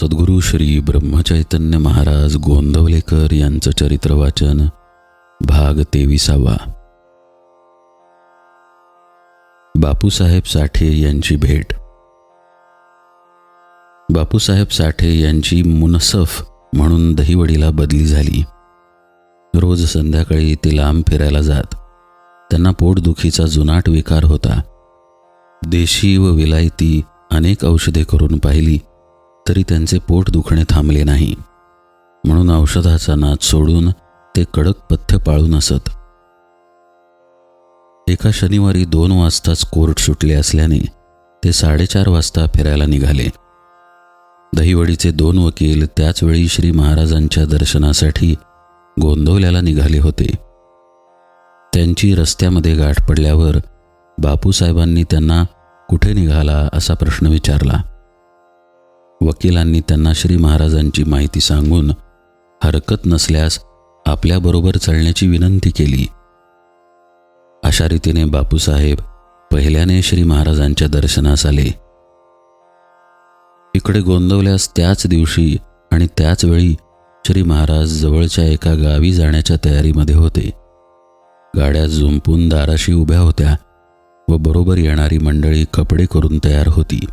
सद्गुरू श्री ब्रह्मचैतन्य महाराज गोंदवलेकर यांचं चरित्र वाचन भाग तेविसावा. बापूसाहेब साठे यांची भेट. बापूसाहेब साठे यांची मुनसफ म्हणून दहीवडीला बदली झाली. रोज संध्याकाळी ते लांब फिरायला जात. त्यांना पोटदुखीचा जुनाट विकार होता. देशी व विलायती अनेक औषधे करून पाहिली. तरी त्यांचे पोट दुखणे थांबले नाही. म्हणून औषधाचा नाद सोडून ते कडक पथ्य पाळून असत. एका शनिवारी दोन वाजताच कोर्ट सुटले असल्याने ते साडेचार वाजता फिरायला निघाले. दहिवडीचे दोन वकील त्याचवेळी श्री महाराजांच्या दर्शनासाठी गोंदवल्याला निघाले होते. त्यांची रस्त्यामध्ये गाठ पडल्यावर बापूसाहेबांनी त्यांना कुठे निघाला असा प्रश्न विचारला. वकिलांनी त्यांना श्री महाराजांची माहिती सांगून हरकत नसल्यास आपल्याबरोबर चढण्याची विनंती केली. अशा रीतीने बापूसाहेब पहिल्याने श्री महाराजांच्या दर्शनास आले. इकडे गोंदवल्यास त्याच दिवशी आणि त्याच वेळी श्री महाराज जवळच्या एका गावी जाण्याच्या तयारीमध्ये होते. गाड्या झुंपून दाराशी उभ्या होत्या व बरोबर येणारी मंडळी कपडे करून तयार होती.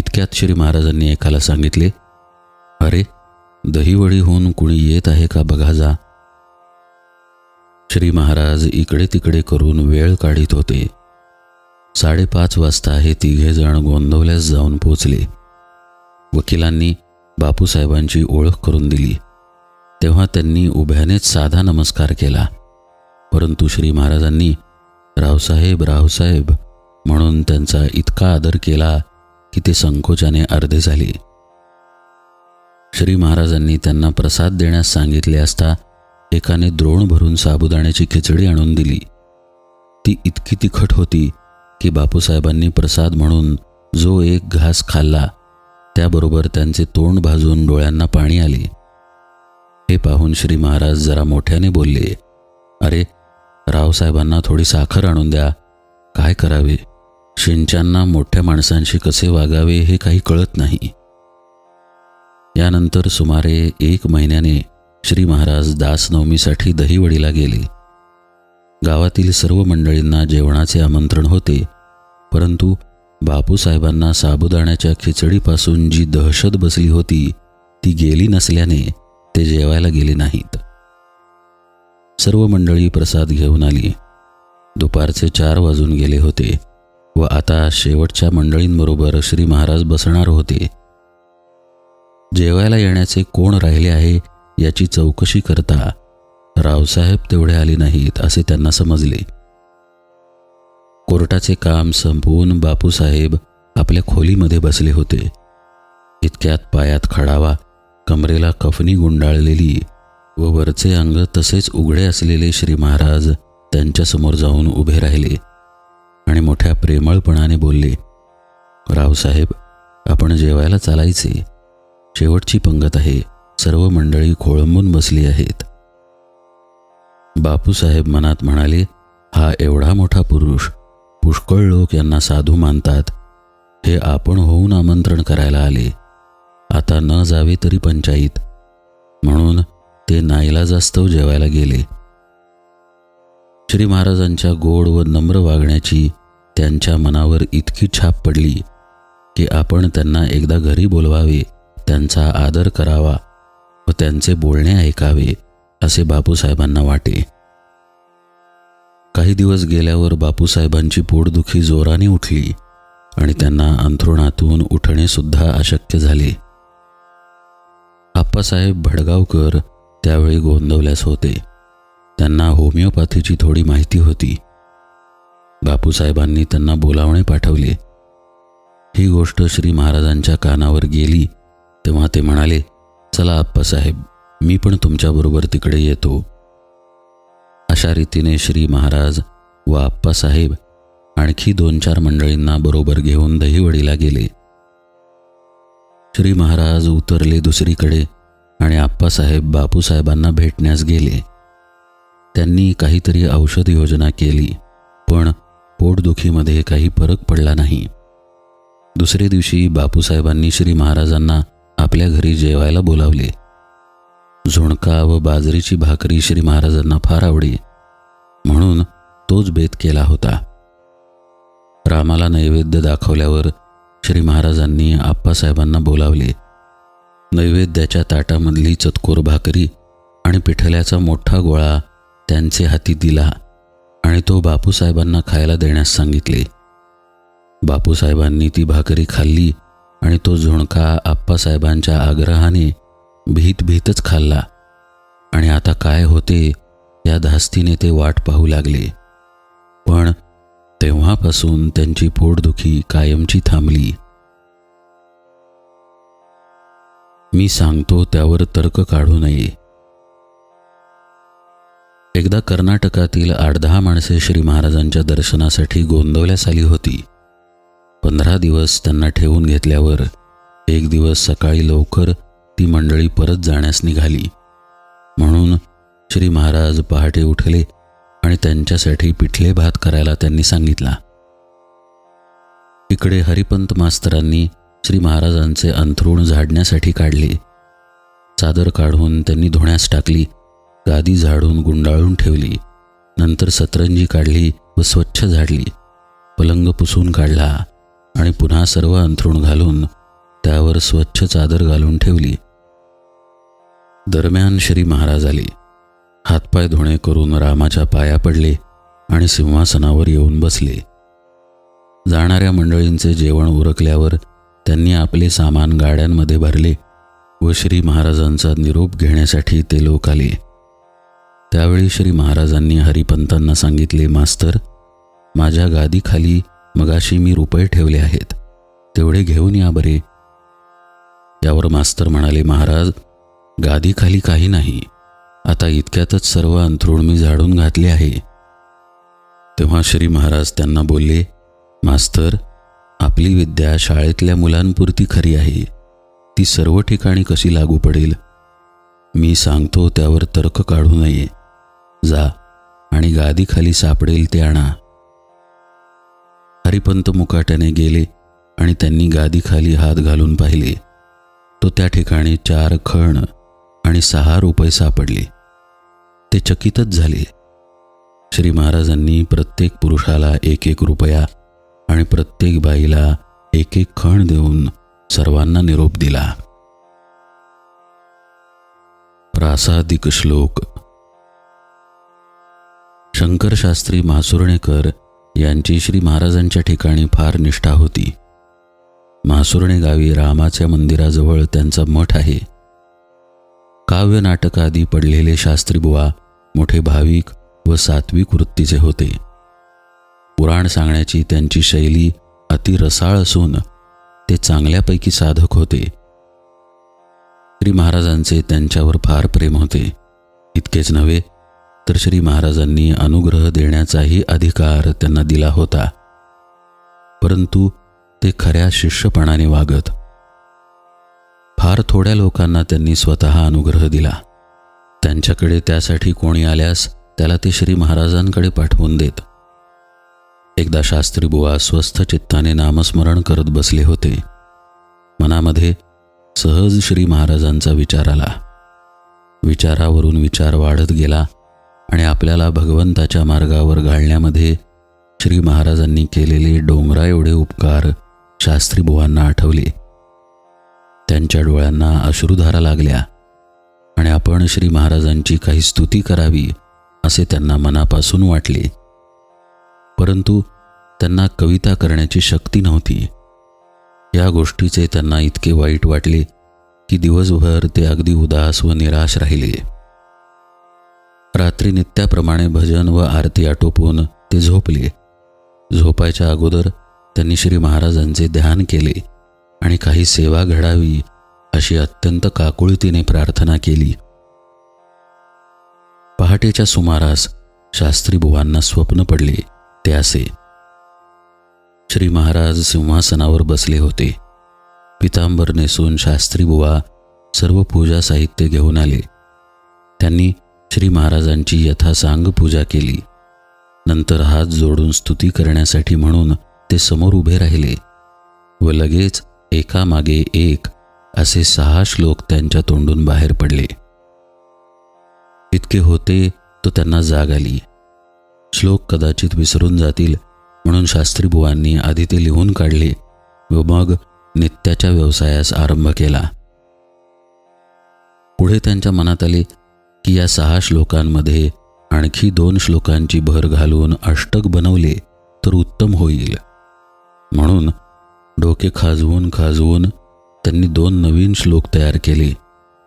इतक्यात श्री महाराजांनी एकाला सांगितले अरे दहीवडीहून कुणी येत आहे का बघा जा. श्री महाराज इकडे तिकडे करून वेळ काढीत होते. साडेपाच वाजता हे तिघे जण गोंधवल्यास जाऊन पोचले. वकिलांनी बापूसाहेबांची ओळख करून दिली. तेव्हा त्यांनी उभ्यानेच साधा नमस्कार केला. परंतु श्री महाराजांनी रावसाहेब रावसाहेब म्हणून त्यांचा इतका आदर केला की ते संकोचाने अर्धे झाले. श्री महाराजांनी त्यांना प्रसाद देण्यास सांगितले असता एकाने द्रोण भरून साबुदाण्याची खिचडी आणून दिली. ती इतकी तिखट होती की बापूसाहेबांनी प्रसाद म्हणून जो एक घास खाल्ला त्याबरोबर त्यांचे तोंड भाजून डोळ्यांना पाणी आले. हे पाहून श्री महाराज जरा मोठ्याने बोलले अरे रावसाहेबांना थोडी साखर आणून द्या. काय करावे? शिंच्यांना मोठ्या माणसांशी कसे वागावे हे काही कळत नाही. यानंतर सुमारे एक महिन्याने श्री महाराज दासनवमीसाठी दहीवडीला गेले. गावातील सर्व मंडळींना जेवणाचे आमंत्रण होते परंतु बापूसाहेबांना साबुदाण्याच्या खिचडीपासून जी दहशत बसली होती ती गेली नसल्याने ते जेवायला गेले नाहीत. सर्व मंडळी प्रसाद घेऊन आली. दुपारचे चार वाजून गेले होते. व आता शेवटच्या मंडळींबरोबर श्री महाराज बसणार होते. जेवायला येण्याचे कोण राहिले आहे याची चौकशी करता रावसाहेब तेवढे आले नाहीत असे त्यांना समजले. कोर्टाचे काम संपवून बापूसाहेब आपल्या खोलीमध्ये बसले होते. इतक्यात पायात खडावा कमरेला कफनी गुंडाळलेली व वरचे अंग तसेच उघडे असलेले श्री महाराज त्यांच्यासमोर जाऊन उभे राहिले. आणि मोठ्या प्रेमळपणाने बोलले रावसाहेब आपण जेवायला चालायचे. शेवटची पंगत आहे. सर्व मंडळी खोळंबून बसली आहेत. बापूसाहेब मनात म्हणाले हा एवढा मोठा पुरुष पुष्कळ लोक यांना साधू मानतात. हे आपण होऊन आमंत्रण करायला आले. आता न जावे तरी पंचायत म्हणून ते नाईलाजास्तव जेवायला गेले. श्री महाराजांच्या गोड व नम्र वागण्याची त्यांच्या मनावर इतकी छाप पडली की आपण त्यांना एकदा घरी बोलवावे त्यांचा आदर करावा व त्यांचे बोलणे ऐकावे असे बापूसाहेबांना वाटे. काही दिवस गेल्यावर बापूसाहेबांची पोटदुखी जोराने उठली आणि त्यांना अंथरुणातून उठणे सुद्धा अशक्य झाले. आप्पासाहेब भडगावकर त्यावेळी गोंदवल्यास होते. त्यांना होमिओपॅथीची थोडी माहिती होती. बापूसाहेबांनी त्यांना बोलावणे पाठवले. ही गोष्ट श्री महाराजांच्या कानावर गेली तेव्हा ते म्हणाले चला आप्पासाहेब मी पण तुमच्याबरोबर तिकडे येतो. अशा रीतीने श्री महाराज व आप्पासाहेब आणखी दोन चार मंडळींना बरोबर घेऊन दहीवडीला गेले. श्री महाराज उतरले दुसरीकडे आणि आप्पासाहेब बापूसाहेबांना भेटण्यास गेले. त्यांनी काहीतरी औषध योजना केली पण पोटदुखीमध्ये काही फरक पडला नाही. दुसरे दिवशी बापूसाहेबांनी श्री महाराजांना आपल्या घरी जेवायला बोलावले. झुणका व बाजरीची भाकरी श्री महाराजांना फार आवडी म्हणून तोच बेत केला होता. रामाला नैवेद्य दाखवल्यावर श्री महाराजांनी आप्पासाहेबांना बोलावले. नैवेद्याच्या ताटामधली चतकोर भाकरी आणि पिठल्याचा मोठा गोळा त्यांचे हाती दिला. आणि तो बापूसाहेबांना खायला देण्यास सांगितले. बापूसाहेबांनी ती भाकरी खाल्ली आणि तो झुणका आप्पासाहेबांच्या आग्रहाने भीत भीतच खाल्ला. आणि आता काय होते या धास्तीने ते वाट पाहू लागले. पण तेव्हापासून त्यांची पोटदुखी कायमची थांबली. मी सांगतो त्यावर तर्क काढू नये. एकदा कर्नाटकातील आठ दहा माणसे श्री महाराजांच्या दर्शनासाठी गोंदवल्यास आली होती. पंधरा दिवस त्यांना ठेवून घेतल्यावर एक दिवस सकाळी लवकर ती मंडळी परत जाण्यास निघाली. म्हणून श्री महाराज पहाटे उठले आणि त्यांच्यासाठी पिठले भात करायला त्यांनी सांगितला. इकडे हरिपंत मास्तरांनी श्री महाराजांचे अंथरूण झाडण्यासाठी काढले. चादर काढून त्यांनी धुण्यास टाकली. गादी झाडून गुंडाळून ठेवली. नंतर सतरंजी काढली व स्वच्छ झाडली. पलंग पुसून काढला आणि पुन्हा सर्व अंथरूण घालून त्यावर स्वच्छ चादर घालून ठेवली. दरम्यान श्री महाराज आले. हातपाय धुणे करून रामाच्या पाया पडले आणि सिंहासनावर येऊन बसले. जाणाऱ्या मंडळींचे जेवण उरकल्यावर त्यांनी आपले सामान गाड्यांमध्ये भरले व श्री महाराजांचा निरोप घेण्यासाठी ते लोक आले. त्यावेळी श्री महाराजांनी हरिपंतांना सांगितले मास्तर माझ्या गादीखाली मगाशी मी रुपये ठेवले आहेत तेवढे घेऊन या बरे. यावर मास्तर म्हणाले महाराज गादीखाली काही नाही आता इतक्यातच सर्व अंथरूण मी झाडून घातले आहे. तेव्हा श्री महाराज त्यांना बोलले मास्तर आपली विद्या शाळेतल्या मुलांपुरती खरी आहे ती सर्व ठिकाणी कशी लागू पडेल? मी सांगतो त्यावर तर्क काढू नये जा आणि गादीखाली सापडेल ते आणा. हरिपंत मुकाट्याने गेले आणि त्यांनी गादीखाली हात घालून पाहिले. तो त्या ठिकाणी चार खण आणि सहा रुपये सापडले. ते चकितच झाले. श्री महाराजांनी प्रत्येक पुरुषाला एक एक रुपया आणि प्रत्येक बाईला एक एक खण देऊन सर्वांना निरोप दिला. प्रासादिक श्लोक शंकरशास्त्री मासुर्णेकर यांची श्री महाराजांच्या ठिकाणी फार निष्ठा होती. मासुर्णे गावी रामाच्या मंदिराजवळ त्यांचा मठ आहे. काव्य नाटक आदी पडलेले शास्त्रीबुवा मोठे भाविक व सात्विक वृत्तीचे होते. पुराण सांगण्याची त्यांची शैली अति रसाळ असून ते चांगल्यापैकी साधक होते. श्री महाराजांचे त्यांच्यावर फार प्रेम होते. इतकेच नव्हे तर श्री महाराजांनी अनुग्रह देण्याचाही अधिकार त्यांना दिला होता. परंतु ते खऱ्या शिष्यपणाने वागत. फार थोड्या लोकांना त्यांनी स्वतः अनुग्रह दिला. त्यांच्याकडे त्यासाठी कोणी आल्यास त्याला ते श्री महाराजांकडे पाठवून देत. एकदा शास्त्री बुवा स्वस्थ चित्ताने नामस्मरण करत बसले होते. मनामध्ये सहज श्री महाराजांचा विचार आला. विचारावरून विचार वाढत गेला. आणि आपल्याला भगवंताच्या मार्गावर घालण्यामध्ये श्री महाराजांनी केलेले डोंगरा एवढे उपकार शास्त्री बुवांना आठवले. त्यांच्या डोळ्यांना अश्रुधारा लागल्या आणि आपण श्री महाराजांची काही स्तुती करावी असे त्यांना मनापासून वाटले. परंतु त्यांना कविता करण्याची शक्ती नव्हती. या गोष्टीचे त्यांना इतके वाईट वाटले की दिवसभर ते अगदी उदास व निराश राहिले. रात्री नित्याप्रमाणे भजन व आरती आटोपून ते झोपले. झोपायच्या अगोदर त्यांनी श्री महाराजांचे ध्यान केले आणि काही सेवा घडावी अशी अत्यंत काकुळतीने प्रार्थना केली. पहाटेच्या सुमारास शास्त्री बुवांना स्वप्न पडले ते असे. श्री महाराज सिंहासनावर बसले होते. पितांबर नेसून शास्त्री बुवा सर्व पूजा साहित्य घेऊन आले. त्यांनी श्री महाराजांची यथासांग पूजा केली. नंतर हात जोडून स्तुती करण्यासाठी म्हणून ते समोर उभे राहिले. व लगेच एकामागे एक असे सहा श्लोक त्यांच्या तोंडून बाहेर पडले. इतके होते तो त्यांना जाग आली. श्लोक कदाचित विसरून जातील म्हणून शास्त्रीबुवांनी आधी ते लिहून काढले व मग नित्याच्या व्यवसायास आरंभ केला. पुढे त्यांच्या मनात आले की या सहा श्लोकांमध्ये आणखी दोन श्लोकांची भर घालून अष्टक बनवले तर उत्तम होईल. म्हणून डोके खाजवून खाजवून त्यांनी दोन नवीन श्लोक तयार केले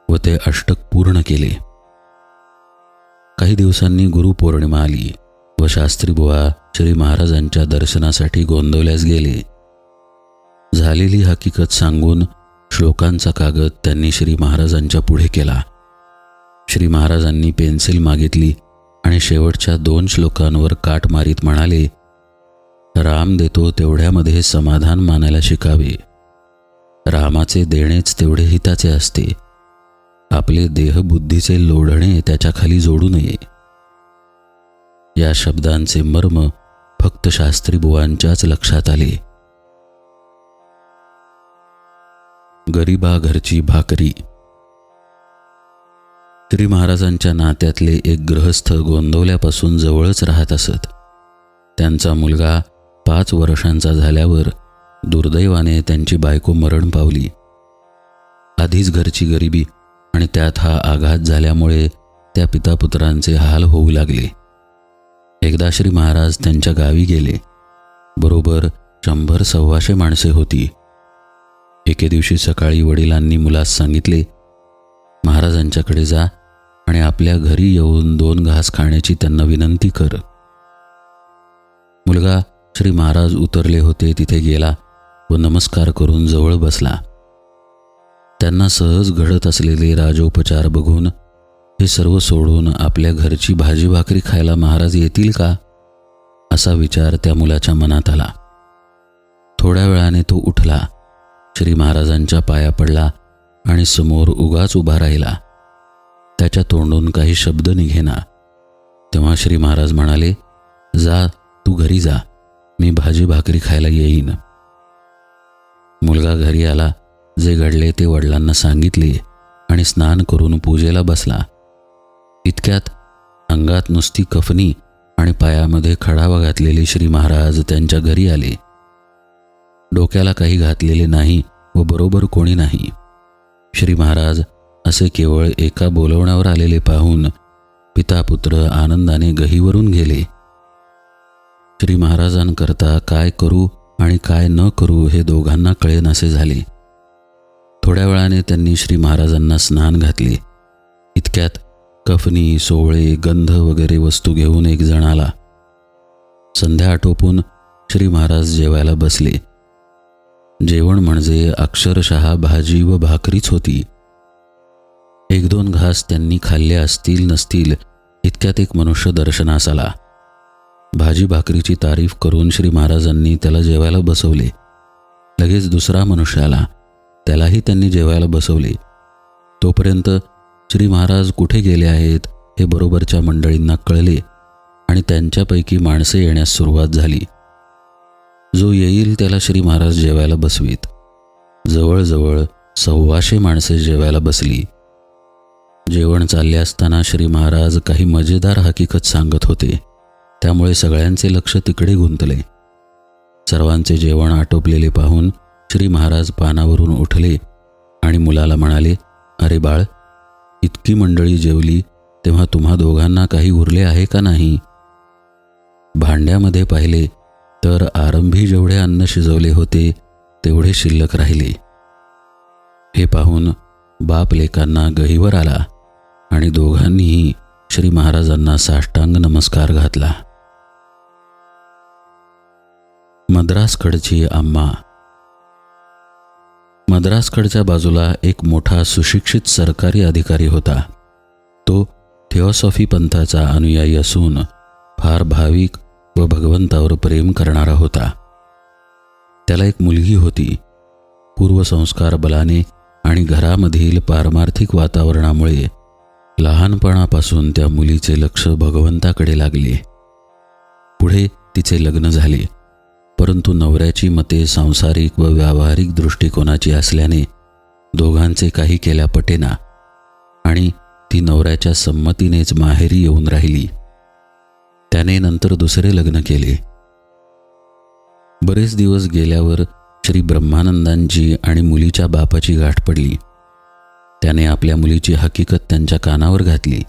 व ते अष्टक पूर्ण केले. काही दिवसांनी गुरुपौर्णिमा आली व शास्त्रीबुवा श्री महाराजांच्या दर्शनासाठी गोंदवल्यास गेले. झालेली हकीकत सांगून श्लोकांचा कागद त्यांनी श्री महाराजांच्या पुढे केला. श्री महाराजांनी पेन्सिल मागितली आणि शेवटच्या दोन श्लोकांवर काट मारीत म्हणाले राम देतो तेवढ्यामध्ये समाधान मानायला शिकावे. रामाचे देणेच तेवढे हिताचे असते. आपले देहबुद्धीचे लोढणे त्याच्याखाली जोडू नये. या शब्दांचे मर्म फक्त शास्त्रीबुवांच्याच लक्षात आले. गरिबाघरची भाकरी श्री महाराजांच्या नात्यातले एक गृहस्थ गोंदवल्यापासून जवळच राहत असत. त्यांचा मुलगा पाच वर्षांचा झाल्यावर दुर्दैवाने त्यांची बायको मरण पावली. आधीच घरची गरिबी आणि त्यात हा आघात झाल्यामुळे त्या पितापुत्रांचे हाल होऊ लागले. एकदा श्री महाराज त्यांच्या गावी गेले. बरोबर शंभर सव्वाशे माणसे होती. एके दिवशी सकाळी वडिलांनी मुलास सांगितले महाराजांच्याकडे जा आणि आपल्या घरी येऊन दोन घास खाण्याची त्यांना विनंती कर. मुलगा श्री महाराज उतरले होते तिथे गेला व नमस्कार करून जवळ बसला. त्यांना सहज घडत असलेले राजोपचार बघून हे सर्व सोडून आपल्या घरची भाजी भाकरी खायला महाराज येतील का? असा विचार त्या मुलाच्या मनात आला. थोड्या वेळाने तो उठला श्री महाराजांच्या पाया पडला आणि समोर उगाच उभा राहिला. त्याच्या तोंडून काही शब्द निघेना. तेव्हा श्री महाराज म्हणाले जा तू घरी जा. मी भाजी भाकरी खायला येईन. मुलगा घरी आला. जे घडले ते वडिलांना सांगितले आणि स्नान करून पूजेला बसला. इतक्यात अंगात नुसती कफनी आणि पायामध्ये खडावा घातलेले श्री महाराज त्यांच्या घरी आले. डोक्याला काही घातलेले नाही व बरोबर कोणी नाही. श्री महाराज असे केवळ एका बोलवण्यावर आलेले पाहून पिता पुत्र आनंदाने गहीवरून गेले. श्री महाराजांकरता काय करू आणि काय न करू हे दोघांना कळेनासे झाले. थोड्या वेळाने त्यांनी श्री महाराजांना स्नान घातले. इतक्यात कफनी सोवळे गंध वगैरे वस्तू घेऊन एक जण आला. संध्या आटोपून श्री महाराज जेवायला बसले. जेवण म्हणजे अक्षरशः भाजी व भाकरीच होती. एक दोन घास त्यांनी खाल्ले असतील नसतील इतक्यात एक मनुष्य दर्शनास आला. भाजी भाकरीची तारीफ करून श्री महाराजांनी त्याला जेवायला बसवले. लगेच दुसरा मनुष्य आला. त्यालाही त्यांनी जेवायला बसवले. तोपर्यंत श्री महाराज कुठे गेले आहेत हे बरोबरच्या मंडळींना कळले आणि त्यांच्यापैकी माणसे येण्यास सुरुवात झाली. जो येईल त्याला श्री महाराज जेवायला बसवीत. जवळजवळ सव्वाशे माणसे जेवायला बसली. जेवण चालले असताना श्री महाराज काही मजेदार हकीकत सांगत होते. त्यामुळे सगळ्यांचे लक्ष तिकडे गुंतले. सर्वांचे जेवण आटोपलेले पाहून श्री महाराज पानावरून उठले आणि मुलाला म्हणाले अरे बाळ इतकी मंडळी जेवली तेव्हा तुम्हा दोघांना काही उरले आहे का नाही? भांड्यामध्ये पाहिले तर आरंभी जेवढे अन्न शिजवले होते तेवढे शिल्लक राहिले. हे पाहून बाप लेकांना गहीवर आला. आणि दोघांनीही श्री महाराजांना साष्टांग नमस्कार घातला. मद्रासकडची आम्मा. मद्रासकडच्या बाजूला एक मोठा सुशिक्षित सरकारी अधिकारी होता. तो थिओसॉफी पंथाचा अनुयायी असून फार भाविक व भगवंतावर प्रेम करणारा होता. त्याला एक मुलगी होती. पूर्वसंस्कार बलाने आणि घरामधील पारमार्थिक वातावरणामुळे लहानपणापासून त्या मुलीचे लक्ष भगवंताकडे लागले. पुढे तिचे लग्न झाले. परंतु नवऱ्याची मते सांसारिक व व्यावहारिक दृष्टिकोनाची असल्याने दोघांचे काही केल्या पटेना आणि ती नवऱ्याच्या संमतीनेच माहेरी येऊन राहिली. त्याने नंतर दुसरे लग्न केले. बरेच दिवस गेल्यावर श्री ब्रह्मानंदांची आणि मुलीच्या बापाची गाठ पडली. त्याने आपल्या मुलीची हकीकत त्यांच्या कानावर घातली.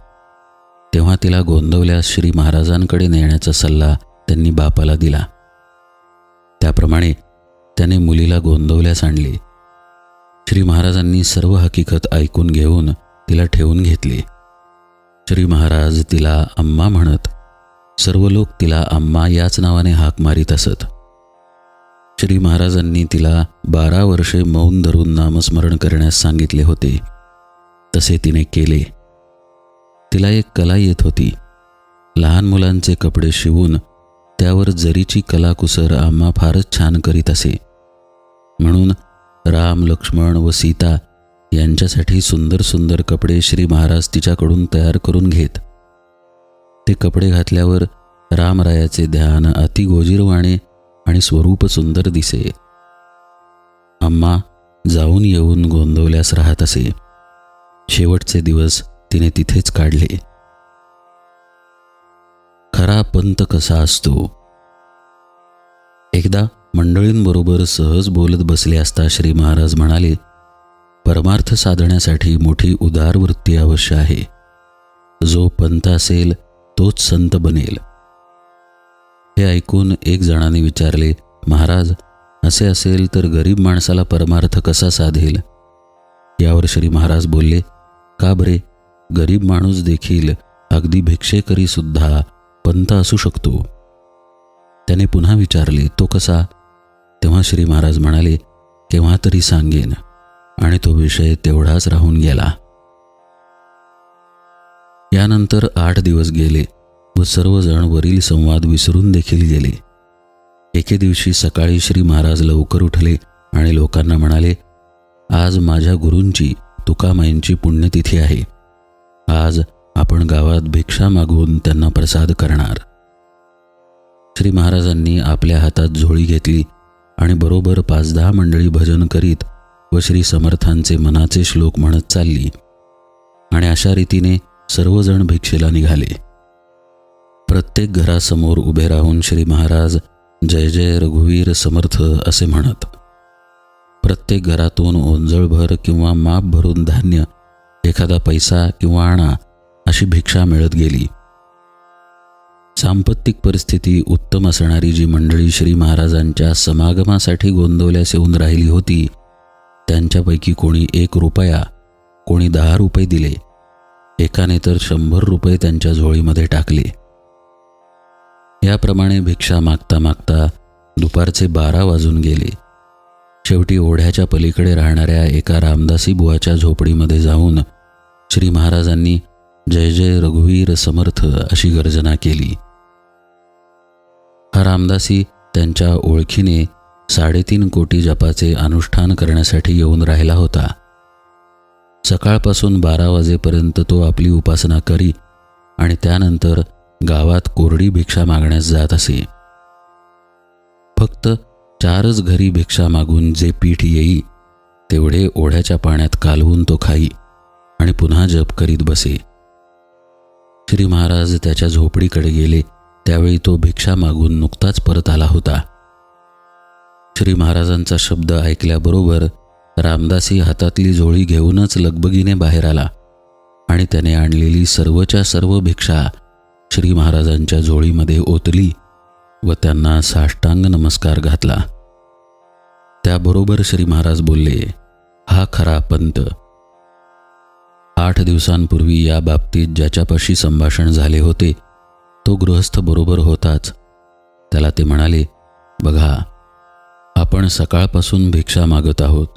तेव्हा तिला गोंदवल्यास श्री महाराजांकडे नेण्याचा सल्ला त्यांनी बापाला दिला. त्याप्रमाणे त्याने मुलीला गोंदवल्यास आणले. श्री महाराजांनी सर्व हकीकत ऐकून घेऊन तिला ठेवून घेतले. श्री महाराज तिला अम्मा म्हणत सर्व लोक तिला अम्मा याच नावाने हाक मारीत असत. श्री महाराजांनी तिला बारा वर्षे मौन धरून नामस्मरण करण्यास सांगितले होते. तसे तिने केले. तिला एक कला येत होती. लहान मुलांचे कपडे शिवून त्यावर जरीची कलाकुसर आम्हा फारच छान करीत असे. म्हणून राम लक्ष्मण व सीता यांच्यासाठी सुंदर सुंदर कपडे श्री महाराज तिच्याकडून तयार करून घेत. ते कपडे घातल्यावर रामरायाचे ध्यान अति गोजीरवाणे आणि स्वरूप सुंदर दिसे. अम्मा जाऊन येऊन गोंधवल्यास राहत असे. शेवटचे दिवस तिने तिथेच काढले. खरा पंत कसा असतो? एकदा मंडळींबरोबर सहज बोलत बसले असता श्री महाराज म्हणाले परमार्थ साधण्यासाठी मोठी उदार वृत्ती अवश्य आहे. जो पंत असेल तोच संत बनेल. हे ऐकून एक जणाने विचारले महाराज असे असेल तर गरीब माणसाला परमार्थ कसा साधेल? यावर श्री महाराज बोलले का बरे? गरीब माणूस देखील अगदी भिक्षेकरी सुद्धा पंत असू शकतो. त्याने पुन्हा विचारले तो कसा? तेव्हा श्री महाराज म्हणाले केव्हा तरी सांगेन. आणि तो विषय तेवढाच राहून गेला. यानंतर आठ दिवस गेले व सर्वजण वरील संवाद विसरून देखील गेले. एके दिवशी सकाळी श्री महाराज लवकर उठले आणि लोकांना म्हणाले आज माझ्या गुरूंची तुकामाईंची पुण्यतिथी आहे. आज आपण गावात भिक्षा मागून त्यांना प्रसाद करणार. श्री महाराजांनी आपल्या हातात झोळी घेतली आणि बरोबर पाच दहा मंडळी भजन करीत व श्री समर्थांचे मनाचे श्लोक म्हणत चालली. आणि अशा रीतीने सर्वजण भिक्षेला निघाले. प्रत्येक घरासमोर उभे राहून श्री महाराज जय जय रघुवीर समर्थ असे म्हणत प्रत्येक घरातून ओंजळभर किंवा माप भरून धान्य एखादा पैसा किंवा आणा अशी भिक्षा मिळत गेली. सांपत्तिक परिस्थिती उत्तम असणारी जी मंडळी श्री महाराजांच्या समागमासाठी गोंदवल्यास येऊन राहिली होती त्यांच्यापैकी कोणी एक रुपया कोणी दहा रुपये दिले. एकाने तर शंभर रुपये त्यांच्या झोळीमध्ये टाकले. याप्रमाणे भिक्षा मागता मागता दुपारचे बारा वाजून गेले. शेवटी ओढ्याच्या पलीकडे राहणाऱ्या एका रामदासी बुवाच्या झोपडीमध्ये जाऊन श्री महाराजांनी जय जय रघुवीर समर्थ अशी गर्जना केली. हा रामदासी त्यांच्या ओळखीने साडेतीन कोटी जपाचे अनुष्ठान करण्यासाठी येऊन राहिला होता. सकाळपासून बारा वाजेपर्यंत तो आपली उपासना करी आणि त्यानंतर गावात कोरडी भिक्षा मागण्यास जात असे. फक्त चारच घरी भिक्षा मागून जे पीठ येई तेवढे ओढ्याच्या पाण्यात कालवून तो खाई आणि पुन्हा जप करीत बसे. श्री महाराज त्याच्या झोपडीकडे गेले त्यावेळी तो भिक्षा मागून नुकताच परत आला होता. श्री महाराजांचा शब्द ऐकल्याबरोबर रामदासी हातातली झोळी घेऊनच लगबगीने बाहेर आला आणि त्याने आणलेली सर्वच्या सर्व भिक्षा श्री महाराजांच्या झोळीमध्ये ओतली व त्यांना साष्टांग नमस्कार घातला. त्याबरोबर श्री महाराज बोलले हा खरा पंत. आठ दिवसांपूर्वी या बाबतीत ज्याच्यापाशी संभाषण झाले होते तो गृहस्थ बरोबर होताच. त्याला ते म्हणाले बघा आपण सकाळपासून भिक्षा मागत आहोत.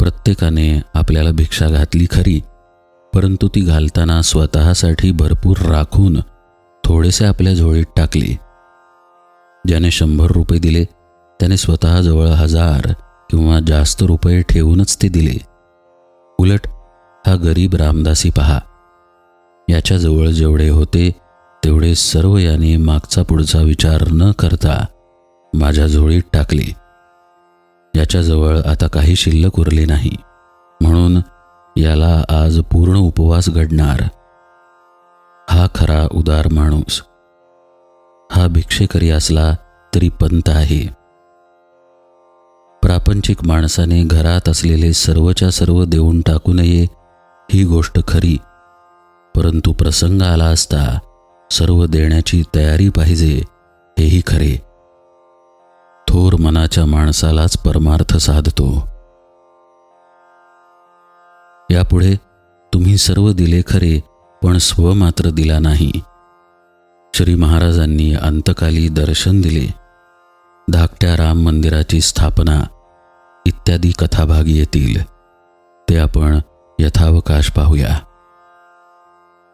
प्रत्येकाने आपल्याला भिक्षा घातली खरी परंतु ती घालताना स्वतःसाठी भरपूर राखून थोडेसे आपल्या झोळीत टाकली. ज्याने शंभर रुपये दिले त्याने स्वतःजवळ हजार किंवा जास्त रुपये ठेवूनच ते दिले. उलट हा गरीब रामदासी पहा. याच्याजवळ जेवढे होते तेवढे सर्व याने मागचा पुढचा विचार न करता माझ्या झोळीत टाकली. याच्याजवळ आता काही शिल्लक उरली नाही. म्हणून याला आज पूर्ण उपवास घडणार. हा खरा उदार माणूस हा भिक्षेकरी असला तरी पंत आहे. प्रापंचिक माणसाने घरात असलेले सर्वच्या सर्व देऊन टाकू नये ही गोष्ट खरी. परंतु प्रसंग आला असता सर्व देण्याची तयारी पाहिजे हेही खरे. थोर मनाच्या माणसालाच परमार्थ साधतो. यापुढे तुम्ही सर्व दिले खरे पण स्व मात्र दिला नाही. श्री महाराजांनी अंतकाली दर्शन दिले. धाकट्या राम मंदिराची स्थापना इत्यादी कथाभाग येतील. ते आपण यथावकाश पाहूया.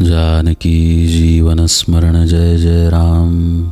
जानकी जीवन स्मरण जय जय राम.